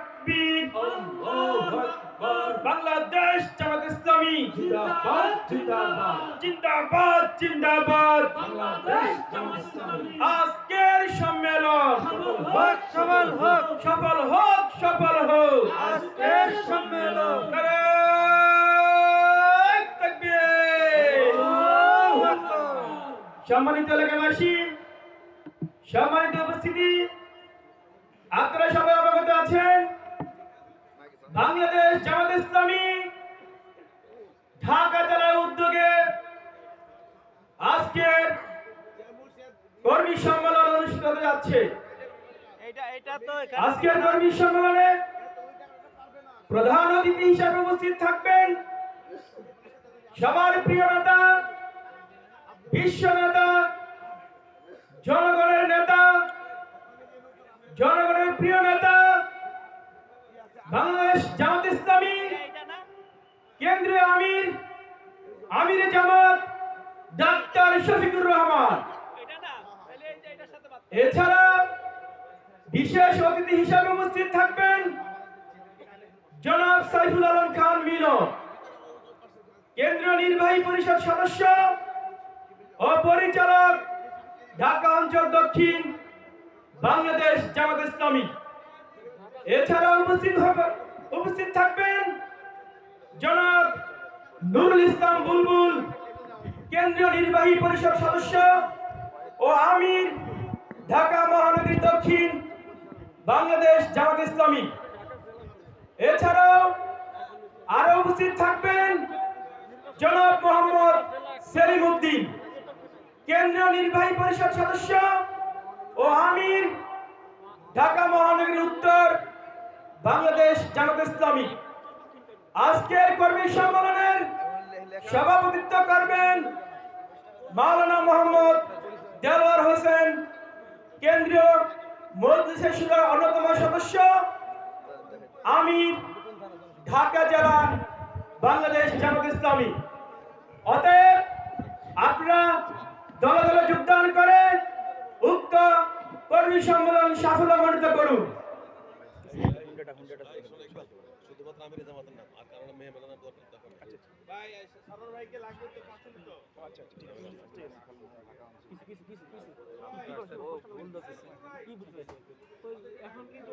তাকবীর আল্লাহু আকবার বাংলাদেশ জামাত ইসলামী। জিন্দাবাদ জিন্দাবাদ। জিন্দাবাদ জিন্দাবাদ। বাংলাদেশ জামাত ইসলামী। আজকের সম্মেলন সফল সফল সফল হোক। আজকের সম্মেলন। সম্মানিত এলাকাবাসী সম্মানিত উপস্থিতি আপনারা সবাই অবগত আছেন? বাংলাদেশ জামাত ইসলামী ঢাকা জেলার উদ্যোগে আজকের কর্মী সম্মেলন অনুষ্ঠিত হতে যাচ্ছে। আজকের কর্মী সম্মেলনে প্রধান অতিথি হিসেবে উপস্থিত থাকবেন সবার প্রিয় নেতা বিশ্ব নেতা জনগণের নেতা জনগণের প্রিয় নেতা বাংলাদেশ জামাত ইসলামী, কেন্দ্রীয় আমির আমির জামাত, ডাক্তার শফিকুর রহমান। এছাড়া বিশেষ অতিথি হিসাবে উপস্থিত থাকবেন জনাব সাইফুল আলম খান মিলন কেন্দ্রীয় নির্বাহী পরিষদ সদস্য ও পরিচালক ঢাকা অঞ্চল দক্ষিণ, বাংলাদেশ জামাত ইসলামী। এছাড়া উপস্থিত হবে- উপস্থিত থাকবেন জনাব নুরুল ইসলাম বুলবুল, কেন্দ্রীয় নির্বাহী পরিষদ সদস্য ও আমির, ঢাকা মহানগরী দক্ষিণ বাংলাদেশ জামাত ইসলামী। এছাড়াও আরও উপস্থিত থাকবেন জনাব মোহাম্মদ সেলিম উদ্দিন, কেন্দ্রীয় নির্বাহী পরিষদ সদস্য ও আমির, ঢাকা বাংলাদেশ জামাত ইসলামী। আজকের কর্মী সম্মেলনের সভাপতিত্ব করবেন মাওলানা মোহাম্মদ দেলোয়ার হোসেন, কেন্দ্রীয় মজলিসের সুরার অন্যতম সদস্য আমির, ঢাকা জেলা বাংলাদেশ জামাত ইসলামী। অতএব আপনারা দলে দলে যোগদান করে উক্ত কর্মী সম্মেলন সাফল্যমণ্ডিত করুন। শুধুমাত্র আমির জামাতের নাম আর কারণ মেয়ে মেলানোর দরকার দরকার নেই। ভাই সরোর ভাইকে লাগবে তো পাচ্ছেন তো এখন কিন্তু